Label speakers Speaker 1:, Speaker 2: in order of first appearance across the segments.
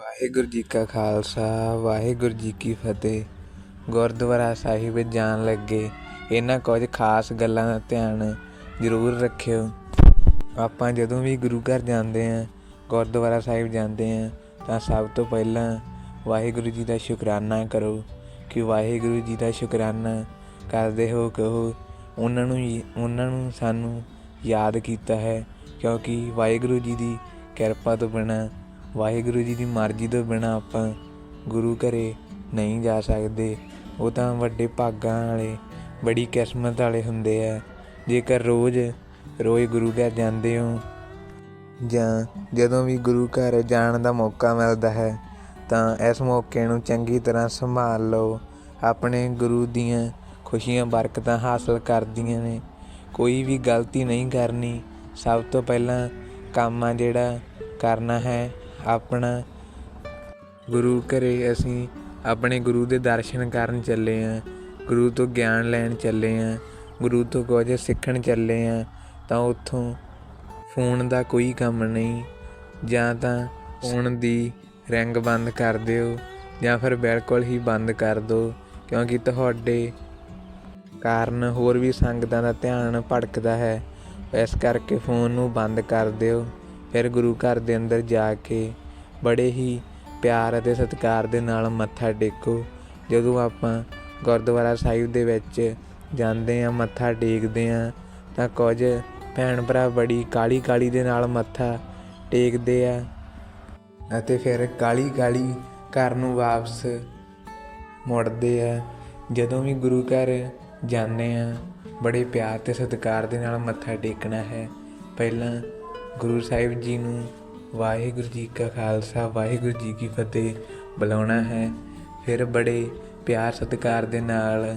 Speaker 1: ਵਾਹਿਗੁਰੂ ਜੀ ਕਾ ਖਾਲਸਾ, ਵਾਹਿਗੁਰੂ ਜੀ ਕੀ ਫਤਿਹ। ਗੁਰਦੁਆਰਾ ਸਾਹਿਬ ਜਾਣ ਲੱਗੇ। ਇਹਨਾਂ ਕੁਝ ਖਾਸ ਗੱਲਾਂ ਦਾ ਧਿਆਨ ਜ਼ਰੂਰ ਰੱਖਿਓ। ਆਪਾਂ ਜਦੋਂ ਵੀ ਗੁਰੂ ਘਰ ਜਾਂਦੇ ਆਂ ਗੁਰਦੁਆਰਾ ਸਾਹਿਬ ਜਾਂਦੇ ਆਂ ਤਾਂ ਸਭ ਤੋਂ ਪਹਿਲਾਂ ਵਾਹਿਗੁਰੂ ਜੀ ਦਾ ਸ਼ੁਕਰਾਨਾ ਕਰੋ ਕਿ ਵਾਹਿਗੁਰੂ ਜੀ ਦਾ ਸ਼ੁਕਰਾਨਾ ਕਰਦੇ ਹੋ ਕਹੋ, ਉਹਨਾਂ ਨੂੰ ਉਹਨਾਂ ਨੂੰ ਸਾਨੂੰ ਯਾਦ ਕੀਤਾ ਹੈ, ਕਿਉਂਕਿ ਵਾਹਿਗੁਰੂ ਜੀ ਦੀ ਕਿਰਪਾ ਤੋਂ ਬਿਨਾਂ ਵਾਹਿਗੁਰੂ ਜੀ ਦੀ ਮਰਜ਼ੀ ਤੋਂ ਬਿਨਾਂ ਆਪਾਂ ਗੁਰੂ ਘਰੇ ਨਹੀਂ ਜਾ ਸਕਦੇ। ਉਹ ਤਾਂ ਵੱਡੇ ਭਾਗਾਂ ਵਾਲੇ, ਬੜੀ ਕਿਸਮਤ ਵਾਲੇ ਹੁੰਦੇ ਆ। ਜੇਕਰ ਰੋਜ਼ ਰੋਜ਼ ਗੁਰੂ ਘਰ ਜਾਂਦੇ ਹੋ ਜਾਂ ਜਦੋਂ ਵੀ ਗੁਰੂ ਘਰ ਜਾਣ ਦਾ ਮੌਕਾ ਮਿਲਦਾ ਹੈ, ਤਾਂ ਇਸ ਮੌਕੇ ਨੂੰ ਚੰਗੀ ਤਰ੍ਹਾਂ ਸੰਭਾਲ ਲਓ। ਆਪਣੇ ਗੁਰੂ ਦੀਆਂ ਖੁਸ਼ੀਆਂ, ਬਰਕਤਾਂ ਹਾਸਲ ਕਰਦੀਆਂ ਨੇ। ਕੋਈ ਵੀ ਗਲਤੀ ਨਹੀਂ ਕਰਨੀ। ਸਭ ਤੋਂ ਪਹਿਲਾਂ ਕੰਮ ਆ ਜਿਹੜਾ ਕਰਨਾ ਹੈ ਆਪਣਾ ਗੁਰੂ ਘਰੇ ਅਸੀਂ ਆਪਣੇ ਗੁਰੂ ਦੇ ਦਰਸ਼ਨ ਕਰਨ ਚੱਲੇ ਆਂ ਗੁਰੂ ਤੋਂ ਗਿਆਨ ਲੈਣ ਚੱਲੇ ਆਂ ਗੁਰੂ ਤੋਂ ਕੁਝ ਸਿੱਖਣ ਚੱਲੇ ਆਂ ਤਾਂ ਉੱਥੋਂ ਫੋਨ ਦਾ ਕੋਈ ਕੰਮ ਨਹੀਂ। ਜਾਂ ਤਾਂ ਫੋਨ ਦੀ ਰਿੰਗ ਬੰਦ ਕਰ ਦਿਓ, ਜਾਂ ਫਿਰ ਬਿਲਕੁਲ ਹੀ ਬੰਦ ਕਰ ਦਿਓ, ਕਿਉਂਕਿ ਤੁਹਾਡੇ ਕਾਰਨ ਹੋਰ ਵੀ ਸੰਗਤਾਂ ਦਾ ਧਿਆਨ ਭਟਕਦਾ ਹੈ। ਇਸ ਕਰਕੇ ਫੋਨ ਨੂੰ ਬੰਦ ਕਰ ਦਿਓ। ਫਿਰ ਗੁਰੂ ਘਰ ਦੇ ਅੰਦਰ ਜਾ ਕੇ ਬੜੇ ਹੀ ਪਿਆਰ ਅਤੇ ਸਤਿਕਾਰ ਦੇ ਨਾਲ ਮੱਥਾ ਟੇਕੋ। ਜਦੋਂ ਆਪਾਂ ਗੁਰਦੁਆਰਾ ਸਾਹਿਬ ਦੇ ਵਿੱਚ ਜਾਂਦੇ ਆ ਮੱਥਾ ਟੇਕਦੇ ਆ ਤਾਂ ਕੁਝ ਭੈਣ ਭਰਾ ਬੜੀ ਕਾਲੀ ਕਾਲੀ ਦੇ ਨਾਲ ਮੱਥਾ ਟੇਕਦੇ ਆ ਅਤੇ ਫਿਰ ਕਾਲੀ ਕਾਲੀ ਘਰ ਨੂੰ ਵਾਪਸ ਮੁੜਦੇ ਆ। ਜਦੋਂ ਵੀ ਗੁਰੂ ਘਰ ਜਾਂਦੇ ਆ ਬੜੇ ਪਿਆਰ ਤੇ ਸਤਿਕਾਰ ਦੇ ਨਾਲ ਮੱਥਾ ਟੇਕਣਾ ਹੈ। ਪਹਿਲਾਂ ਗੁਰੂ ਸਾਹਿਬ ਜੀ ਨੂੰ ਵਾਹਿਗੁਰੂ ਜੀ ਕਾ ਖਾਲਸਾ, ਵਾਹਿਗੁਰੂ ਜੀ ਕੀ ਫਤਿਹ ਬੁਲਾਉਣਾ ਹੈ। ਫਿਰ ਬੜੇ ਪਿਆਰ ਸਤਿਕਾਰ ਦੇ ਨਾਲ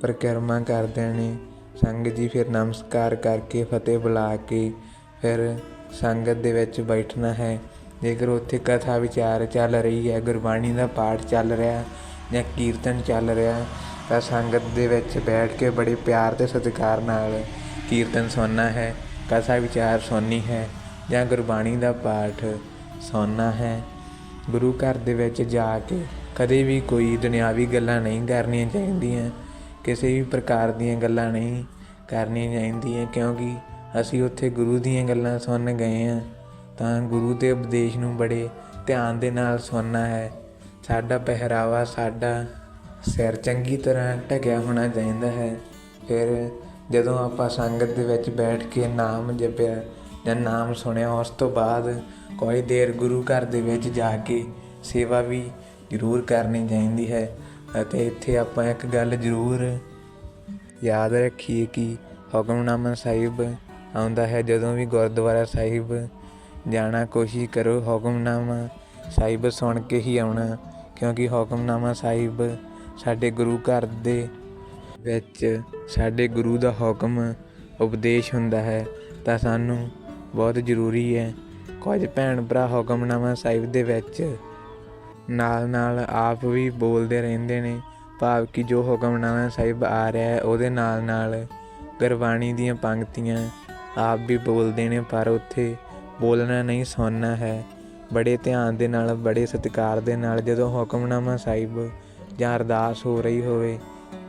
Speaker 1: ਪਰਿਕਰਮਾ ਕਰਦੇ ਨੇ। ਸੰਗਤ ਜੀ ਫਿਰ ਨਮਸਕਾਰ ਕਰਕੇ ਫਤਿਹ ਬੁਲਾ ਕੇ ਫਿਰ ਸੰਗਤ ਦੇ ਵਿੱਚ ਬੈਠਣਾ ਹੈ। ਜੇਕਰ ਉੱਥੇ ਕਥਾ ਵਿਚਾਰ ਚੱਲ ਰਹੀ ਹੈ, ਗੁਰਬਾਣੀ ਦਾ ਪਾਠ ਚੱਲ ਰਿਹਾ ਜਾਂ ਕੀਰਤਨ ਚੱਲ ਰਿਹਾ, ਤਾਂ ਸੰਗਤ ਦੇ ਵਿੱਚ ਬੈਠ ਕੇ ਬੜੇ ਪਿਆਰ ਤੇ ਸਤਿਕਾਰ ਨਾਲ ਕੀਰਤਨ ਸੁਣਨਾ ਹੈ। ਕਥਾ ਵਿਚਾਰ ਸੁਣਨੀ ਹੈ ਜਾਂ ਗੁਰਬਾਣੀ ਦਾ ਪਾਠ ਸੁਣਨਾ ਹੈ। ਗੁਰੂ ਘਰ ਦੇ ਵਿੱਚ ਜਾ ਕੇ ਕਦੇ ਵੀ ਕੋਈ ਦੁਨਿਆਵੀ ਗੱਲਾਂ ਨਹੀਂ ਕਰਨੀਆਂ ਚਾਹੀਦੀਆਂ, ਕਿਸੇ ਵੀ ਪ੍ਰਕਾਰ ਦੀਆਂ ਗੱਲਾਂ ਨਹੀਂ ਕਰਨੀਆਂ ਚਾਹੀਦੀਆਂ, ਕਿਉਂਕਿ ਅਸੀਂ ਉੱਥੇ ਗੁਰੂ ਦੀਆਂ ਗੱਲਾਂ ਸੁਣਨ ਗਏ ਹਾਂ। ਤਾਂ ਗੁਰੂ ਦੇ ਉਪਦੇਸ਼ ਨੂੰ ਬੜੇ ਧਿਆਨ ਦੇ ਨਾਲ ਸੁਣਨਾ ਹੈ। ਸਾਡਾ ਪਹਿਰਾਵਾ ਸਾਡਾ ਸਿਰ ਚੰਗੀ ਤਰ੍ਹਾਂ ਢਕਿਆ ਹੋਣਾ ਚਾਹੀਦਾ ਹੈ। ਫਿਰ ਜਦੋਂ ਆਪਾਂ ਸੰਗਤ ਦੇ ਵਿੱਚ ਬੈਠ ਕੇ ਨਾਮ ਜਪਿਆ ਜਾਂ ਨਾਮ ਸੁਣਿਆ, ਉਸ ਤੋਂ ਬਾਅਦ ਕੋਈ ਦੇਰ ਗੁਰੂ ਘਰ ਦੇ ਵਿੱਚ ਜਾ ਕੇ ਸੇਵਾ ਵੀ ਜ਼ਰੂਰ ਕਰਨੀ ਚਾਹੀਦੀ ਹੈ ਅਤੇ ਇੱਥੇ ਆਪਾਂ ਇੱਕ ਗੱਲ ਜ਼ਰੂਰ ਯਾਦ ਰੱਖੀਏ ਕਿ ਹੁਕਮਨਾਮਾ ਸਾਹਿਬ ਆਉਂਦਾ ਹੈ। ਜਦੋਂ ਵੀ ਗੁਰਦੁਆਰਾ ਸਾਹਿਬ ਜਾਣਾ, ਕੋਸ਼ਿਸ਼ ਕਰੋ ਹੁਕਮਨਾਮਾ ਸਾਹਿਬ ਸੁਣ ਕੇ ਹੀ ਆਉਣਾ, ਕਿਉਂਕਿ ਹੁਕਮਨਾਮਾ ਸਾਹਿਬ ਸਾਡੇ ਗੁਰੂ ਘਰ ਦੇ ਵਿੱਚ ਸਾਡੇ ਗੁਰੂ ਦਾ ਹੁਕਮ, ਉਪਦੇਸ਼ ਹੁੰਦਾ ਹੈ, ਤਾਂ ਸਾਨੂੰ ਬਹੁਤ ਜ਼ਰੂਰੀ ਹੈ ਕੁਝ ਭੈਣ ਭਰਾ ਹੁਕਮਨਾਮਾ ਸਾਹਿਬ ਦੇ ਵਿੱਚ ਨਾਲ ਨਾਲ ਆਪ ਵੀ ਬੋਲਦੇ ਰਹਿੰਦੇ ਨੇ, ਭਾਵ ਕਿ ਜੋ ਹੁਕਮਨਾਮਾ ਸਾਹਿਬ ਆ ਰਿਹਾ ਹੈ, ਉਹਦੇ ਨਾਲ ਨਾਲ ਗੁਰਬਾਣੀ ਦੀਆਂ ਪੰਕਤੀਆਂ ਆਪ ਵੀ ਬੋਲਦੇ ਨੇ, ਪਰ ਉੱਥੇ ਬੋਲਣਾ ਨਹੀਂ ਸੁਣਨਾ ਹੈ। ਬੜੇ ਧਿਆਨ ਦੇ ਨਾਲ, ਬੜੇ ਸਤਿਕਾਰ ਦੇ ਨਾਲ ਜਦੋਂ ਹੁਕਮਨਾਮਾ ਸਾਹਿਬ ਜਾਂ ਅਰਦਾਸ ਹੋ ਰਹੀ ਹੋਵੇ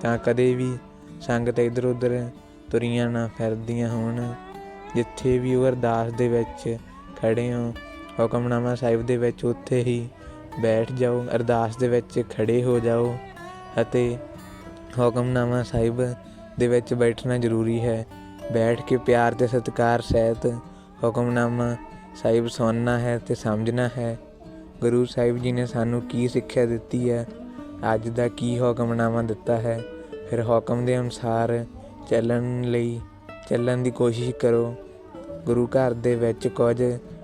Speaker 1: ਤਾਂ ਕਦੇ ਵੀ ਸੰਗਤ ਇਧਰ ਉਧਰ ਤੁਰੀਆਂ ਨਾ ਫਿਰਦੀਆਂ ਹੋਣ। ਜਿੱਥੇ ਵੀ ਉਹ ਅਰਦਾਸ ਦੇ ਵਿੱਚ ਖੜੇ ਹੋ, ਹੁਕਮਨਾਮਾ ਸਾਹਿਬ ਦੇ ਵਿੱਚ ਉੱਥੇ ਹੀ ਬੈਠ ਜਾਓ, ਅਰਦਾਸ ਦੇ ਵਿੱਚ ਖੜੇ ਹੋ ਜਾਓ ਅਤੇ ਹੁਕਮਨਾਮਾ ਸਾਹਿਬ ਦੇ ਵਿੱਚ ਬੈਠਣਾ ਜ਼ਰੂਰੀ ਹੈ। ਬੈਠ ਕੇ ਪਿਆਰ ਤੇ ਸਤਿਕਾਰ ਸਹਿਤ ਹੁਕਮਨਾਮਾ ਸਾਹਿਬ ਸੁਣਨਾ ਹੈ ਤੇ ਸਮਝਣਾ ਹੈ। ਗੁਰੂ ਸਾਹਿਬ ਜੀ ਨੇ ਸਾਨੂੰ ਕੀ ਸਿੱਖਿਆ ਦਿੱਤੀ ਹੈ? ਅੱਜ ਦਾ ਕੀ ਹੁਕਮਨਾਮਾ ਦਿੱਤਾ ਹੈ? ਫਿਰ ਹੁਕਮ ਦੇ ਅਨੁਸਾਰ ਚੱਲਣ ਲਈ ਚੱਲਣ ਦੀ ਕੋਸ਼ਿਸ਼ ਕਰੋ। ਗੁਰੂ ਘਰ ਦੇ ਵਿੱਚ ਕੁਝ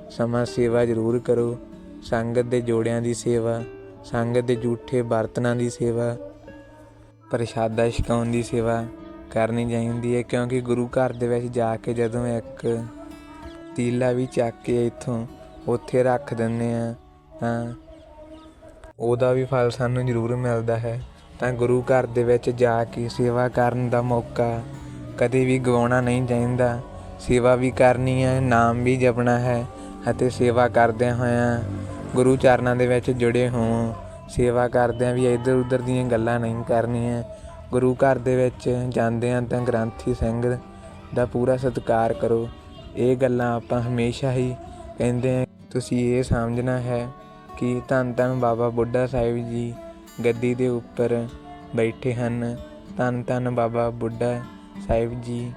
Speaker 1: ਸਮਾਂ ਸੇਵਾ ਜ਼ਰੂਰ ਕਰੋ। ਸੰਗਤ ਦੇ ਜੋੜਿਆਂ ਦੀ ਸੇਵਾ, ਸੰਗਤ ਦੇ ਝੂਠੇ ਬਰਤਨਾਂ ਦੀ ਸੇਵਾ, ਪ੍ਰਸ਼ਾਦਾ ਛਕਾਉਣ ਦੀ ਸੇਵਾ ਕਰਨੀ ਚਾਹੀਦੀ ਹੈ, ਕਿਉਂਕਿ ਗੁਰੂ ਘਰ ਦੇ ਵਿੱਚ ਜਾ ਕੇ ਜਦੋਂ ਇੱਕ ਤੀਲਾ ਵੀ ਚੱਕ ਕੇ ਇੱਥੋਂ ਉੱਥੇ ਰੱਖ ਦਿੰਦੇ ਆ ਤਾਂ ਉਹਦਾ ਵੀ ਫਲ ਸਾਨੂੰ ਜ਼ਰੂਰ ਮਿਲਦਾ ਹੈ। ਤਾਂ ਗੁਰੂ ਘਰ ਦੇ ਵਿੱਚ ਜਾ ਕੇ ਸੇਵਾ ਕਰਨ ਦਾ ਮੌਕਾ ਕਦੇ ਵੀ ਗਵਾਉਣਾ ਨਹੀਂ ਚਾਹੀਦਾ। ਸੇਵਾ ਵੀ ਕਰਨੀ ਹੈ, ਨਾਮ ਵੀ ਜਪਣਾ ਹੈ ਅਤੇ ਸੇਵਾ ਕਰਦਿਆਂ ਹੋਇਆਂ ਗੁਰੂ ਚਰਨਾਂ ਦੇ ਵਿੱਚ ਜੁੜੇ ਹੋਵੋ ਸੇਵਾ ਕਰਦਿਆਂ ਵੀ ਇੱਧਰ ਉੱਧਰ ਦੀਆਂ ਗੱਲਾਂ ਨਹੀਂ ਕਰਨੀਆਂ। ਗੁਰੂ ਘਰ ਦੇ ਵਿੱਚ ਜਾਂਦੇ ਜਾਂਦਿਆਂ ਤਾਂ ਗ੍ਰੰਥੀ ਸਿੰਘ ਦਾ ਪੂਰਾ ਸਤਿਕਾਰ ਕਰੋ। ਇਹ ਗੱਲਾਂ ਆਪਾਂ ਹਮੇਸ਼ਾ ਹੀ ਕਹਿੰਦੇ ਹਾਂ, ਤੁਸੀਂ ਇਹ ਸਮਝਣਾ ਹੈ। ਕਿ ਧੰਨ ਧੰਨ ਬਾਬਾ ਬੁੱਢਾ ਸਾਹਿਬ ਜੀ ਗੱਦੀ ਦੇ ਉੱਪਰ ਬੈਠੇ ਹਨ। ਧੰਨ ਧੰਨ ਬਾਬਾ ਬੁੱਢਾ ਸਾਹਿਬ ਜੀ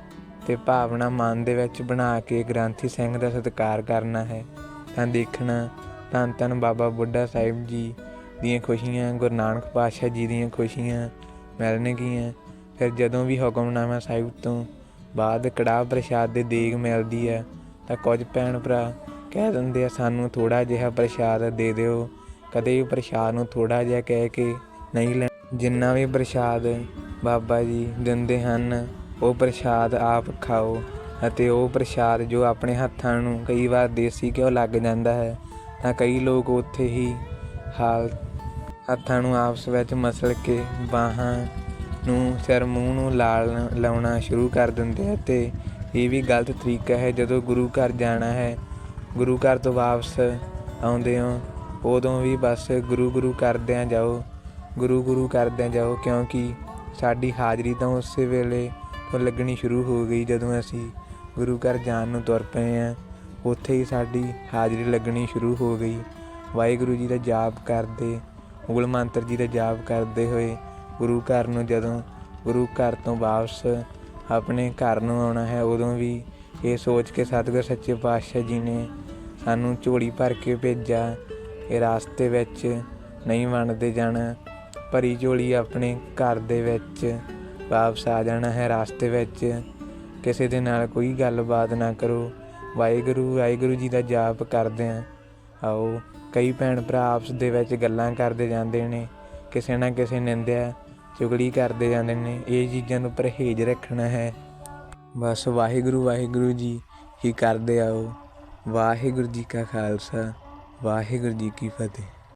Speaker 1: ਤੇ ਭਾਵਨਾ ਮਨ ਦੇ ਵਿੱਚ ਬਣਾ ਕੇ ਗ੍ਰੰਥੀ ਸਿੰਘ ਦਾ ਸਤਿਕਾਰ ਕਰਨਾ ਹੈ। ਤਾਂ ਦੇਖਣਾ, ਧੰਨ ਧੰਨ ਬਾਬਾ ਬੁੱਢਾ ਸਾਹਿਬ ਜੀ ਦੀਆਂ ਖੁਸ਼ੀਆਂ, ਗੁਰੂ ਨਾਨਕ ਪਾਤਸ਼ਾਹ ਜੀ ਦੀਆਂ ਖੁਸ਼ੀਆਂ ਮਿਲਣਗੀਆਂ। ਫਿਰ ਜਦੋਂ ਵੀ ਹੁਕਮਨਾਮਾ ਸਾਹਿਬ ਤੋਂ ਬਾਅਦ ਕੜਾਹ ਪ੍ਰਸ਼ਾਦ ਦੇ ਦੇਗ ਮਿਲਦੀ ਹੈ, ਤਾਂ ਕੁਝ ਭੈਣ ਭਰਾ ਕਹਿ ਦਿੰਦੇ ਆ, ਸਾਨੂੰ ਥੋੜਾ ਜਿਹਾ ਪ੍ਰਸ਼ਾਦ ਦੇ ਦਿਓ। ਕਦੇ ਵੀ ਪ੍ਰਸ਼ਾਦ ਨੂੰ ਥੋੜਾ ਜਿਹਾ ਕਹਿ ਕੇ ਨਹੀਂ ਲੈ ਜਿੰਨਾ ਵੀ ਪ੍ਰਸ਼ਾਦ ਬਾਬਾ ਜੀ ਦਿੰਦੇ ਹਨ, ਉਹ ਪ੍ਰਸ਼ਾਦ ਆਪ ਖਾਓ ਅਤੇ ਉਹ ਪ੍ਰਸ਼ਾਦ ਜੋ ਆਪਣੇ ਹੱਥਾਂ ਨੂੰ ਕਈ ਵਾਰ ਦੇਸੀ ਘਿਓ ਲੱਗ ਜਾਂਦਾ ਹੈ, ਤਾਂ ਕਈ ਲੋਕ ਉੱਥੇ ਹੀ ਹਾਲ ਹੱਥਾਂ ਨੂੰ ਆਪਸ ਵਿੱਚ ਮਸਲ ਕੇ ਬਾਹਾਂ ਨੂੰ, ਸਿਰ, ਮੂੰਹ ਨੂੰ ਲਾਲ ਲਾਉਣਾ ਸ਼ੁਰੂ ਕਰ ਦਿੰਦੇ ਆ। ਤੇ ਇਹ ਵੀ ਗਲਤ ਤਰੀਕਾ ਹੈ, ਜਦੋਂ ਗੁਰੂ ਘਰ ਜਾਣਾ ਹੈ ਗੁਰੂ ਘਰ ਤੋਂ ਵਾਪਸ ਆਉਂਦੇ ਹੋ ਉਦੋਂ ਵੀ ਬਸ ਗੁਰੂ ਗੁਰੂ ਕਰਦਿਆਂ ਜਾਓ, ਗੁਰੂ ਗੁਰੂ ਕਰਦਿਆਂ ਜਾਓ, ਕਿਉਂਕਿ ਸਾਡੀ ਹਾਜ਼ਰੀ ਤਾਂ ਉਸੇ ਵੇਲੇ ਤੋਂ ਲੱਗਣੀ ਸ਼ੁਰੂ ਹੋ ਗਈ ਜਦੋਂ ਅਸੀਂ ਗੁਰੂ ਘਰ ਜਾਣ ਨੂੰ ਤੁਰ ਪਏ ਆ ਉੱਥੇ ਹੀ ਸਾਡੀ ਹਾਜ਼ਰੀ ਲੱਗਣੀ ਸ਼ੁਰੂ ਹੋ ਗਈ। ਵਾਹਿਗੁਰੂ ਜੀ ਦਾ ਜਾਪ ਕਰਦੇ ਮੂਲ ਮੰਤਰ ਜੀ ਦਾ ਜਾਪ ਕਰਦੇ ਹੋਏ ਗੁਰੂ ਘਰ ਨੂੰ ਜਦੋਂ ਗੁਰੂ ਘਰ ਤੋਂ ਵਾਪਸ ਆਪਣੇ ਘਰ ਨੂੰ ਆਉਣਾ ਹੈ, ਉਦੋਂ ਵੀ ਇਹ ਸੋਚ ਕੇ ਸਤਿਗੁਰ ਸੱਚੇ ਪਾਤਸ਼ਾਹ ਜੀ ਨੇ ਸਾਨੂੰ ਝੋਲੀ ਭਰ ਕੇ ਭੇਜਿਆ। ਇਹ ਰਾਸਤੇ ਵਿੱਚ ਨਹੀਂ ਵੰਡਦੇ ਜਾਣਾ, ਭਰੀ ਝੋਲੀ ਆਪਣੇ ਘਰ ਦੇ ਵਿੱਚ ਵਾਪਸ ਆ ਜਾਣਾ ਹੈ ਰਾਸਤੇ ਵਿੱਚ। ਕਿਸੇ ਦੇ ਨਾਲ ਕੋਈ ਗੱਲਬਾਤ ਨਾ ਕਰੋ। ਵਾਹਿਗੁਰੂ ਵਾਹਿਗੁਰੂ ਜੀ ਦਾ ਜਾਪ ਕਰਦੇ ਆਂ ਆਓ, ਕਈ ਭੈਣ ਭਰਾ ਆਪਸ ਦੇ ਵਿੱਚ ਗੱਲਾਂ ਕਰਦੇ ਜਾਂਦੇ ਨੇ, ਕਿਸੇ ਨਾ ਕਿਸੇ ਨਿੰਦਿਆ, ਚੁਗਲੀ ਕਰਦੇ ਜਾਂਦੇ ਨੇ। ਇਹ ਚੀਜ਼ਾਂ ਨੂੰ ਪਰਹੇਜ਼ ਰੱਖਣਾ ਹੈ। ਬਸ ਵਾਹਿਗੁਰੂ ਵਾਹਿਗੁਰੂ ਜੀ ਹੀ ਕਰਦੇ ਆਓ। ਵਾਹਿਗੁਰੂ ਜੀ ਕਾ ਖਾਲਸਾ, ਵਾਹਿਗੁਰੂ ਜੀ ਕੀ ਫਤਿਹ।